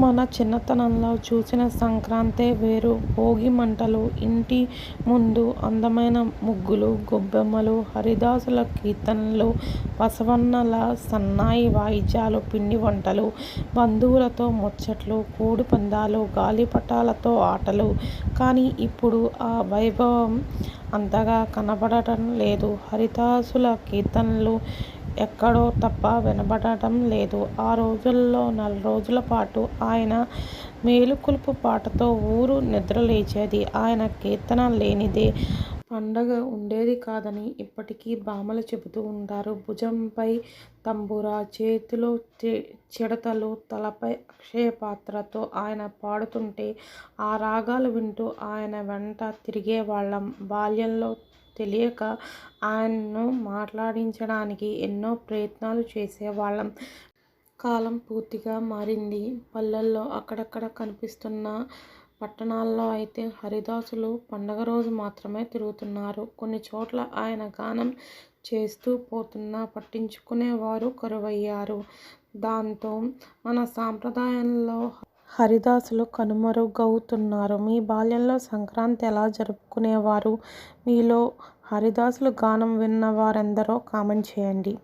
మన చిన్నతనంలో చూసిన సంక్రాంతే వేరు. భోగి మంటలు ఇంటి ముందు అందమైన ముగ్గులు గొబ్బెమ్మలు హరిదాసుల కీర్తనలు బసవన్నల సన్నాయి వాయిద్యాలు పిండి వంటలు బంధువులతో ముచ్చట్లు కోడి పందాలు గాలిపటాలతో ఆటలు. కానీ ఇప్పుడు ఆ వైభవం అంతగా కనబడటం లేదు. హరిదాసుల కీర్తనలు ఎక్కడో తప్ప వినబడటం లేదు. ఆ రోజుల్లో నెల రోజుల పాటు ఆయన మేలుకొలుపు పాటతో ఊరు నిద్రలేచేది ఆయన కీర్తన లేనిదే పండగ ఉండేది కాదని ఇప్పటికీ భామలు చెబుతూ ఉంటారు. భుజంపై తంబురా చేతిలో చిడతలు తలపై అక్షయపాత్రతో ఆయన పాడుతుంటే ఆ రాగాలు వింటూ ఆయన వెంట తిరిగేవాళ్ళం. బాల్యంలో తెలియక ఆయన్ను మాట్లాడించడానికి ఎన్నో ప్రయత్నాలు చేసేవాళ్ళం. కాలం పూర్తిగా మారింది. పల్లెల్లో అక్కడక్కడ కనిపిస్తున్న పట్టణాల్లో అయితే హరిదాసులు పండగ రోజు మాత్రమే తిరుగుతున్నారు. కొన్ని చోట్ల ఆయన గానం చేస్తూ పోతున్నా పట్టించుకునేవారు కరువయ్యారు. దాంతో మన సాంప్రదాయంలో హరిదాసులు కనుమరుగవుతున్నారు. మీ బాల్యంలో సంక్రాంతి ఎలా జరుపుకునేవారు? మీలో హరిదాసులు గానం విన్న వారెందరో కామెంట్ చేయండి.